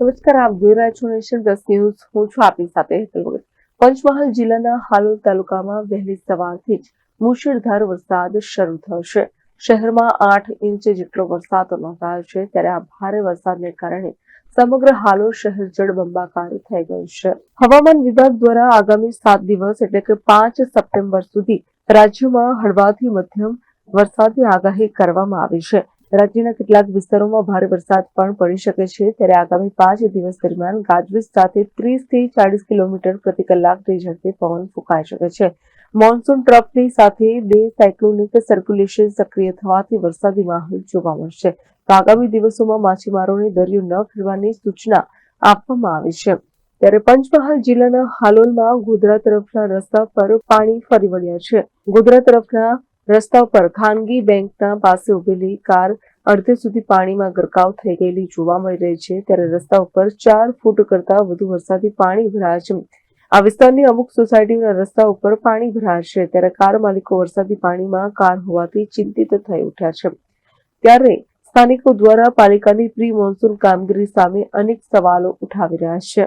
નમસ્કાર, આપ જોઈ રહ્યા છો નેશન પ્લસ ન્યૂઝ. હું છું આપની સાથે પંચમહાલ જિલ્લાના હાલોલ તાલુકામાં વહેલી સવારથી જ મુશળધાર વરસાદ શરૂ થયો છે શહેરમાં આઠ ઇંચ જેટલો વરસાદ નોંધાયો છે, ત્યારે આ ભારે વરસાદને કારણે સમગ્ર હાલોલ શહેર જળબંબાકાર થઈ ગયું છે. હવામાન વિભાગ દ્વારા આગામી સાત દિવસ, એટલે કે પાંચ સપ્ટેમ્બર સુધી, રાજ્યમાં હળવાથી મધ્યમ વરસાદની આગાહી કરવામાં આવી છે. રાજ્યના કેટલાક વિસ્તારોમાં ભારે વરસાદ પણ પડી શકે છે. ત્યારે આગામી પાંચ દિવસ દરમિયાન ગાજવીજ સાથે ત્રીસથી ચાલીસ કિલોમીટર પ્રતિ કલાકની ઝડપે પવન ફૂંકાઈ શકે છે. મોન્સૂન ટ્રફની સાથે બે સાયક્લોનિક સર્ક્યુલેશન સક્રિય થવાથી વરસાદી માહોલ જોવા મળશે. તો આગામી દિવસોમાં માછીમારોને દરિયો ન ખેડવાની સૂચના આપવામાં આવી છે. ત્યારે પંચમહાલ જિલ્લાના હાલોલમાં ગોધરા તરફના રસ્તા પર પાણી ફરી વળ્યા છે. ગોધરા તરફના રસ્તા પર ખાનગી બેંકના પાસે ઉભેલી કાર અડધે સુધી પાણીમાં ગરકાવ થઈ ગયેલી જોવા મળી રહી છે. ત્યારે રસ્તા ઉપર ચાર ફૂટ કરતા વધુ વરસાદી પાણી ભરાયા છે. આ વિસ્તારની અમુક સોસાયટીના રસ્તા ઉપર પાણી ભરાયા છે. ત્યારે કાર માલિકો વરસાદી પાણીમાં કાર હોવાથી ચિંતિત થઈ ઉઠ્યા છે. ત્યારે સ્થાનિકો દ્વારા પાલિકાની પ્રી મોન્સૂન કામગીરી સામે અનેક સવાલો ઉઠાવી રહ્યા છે.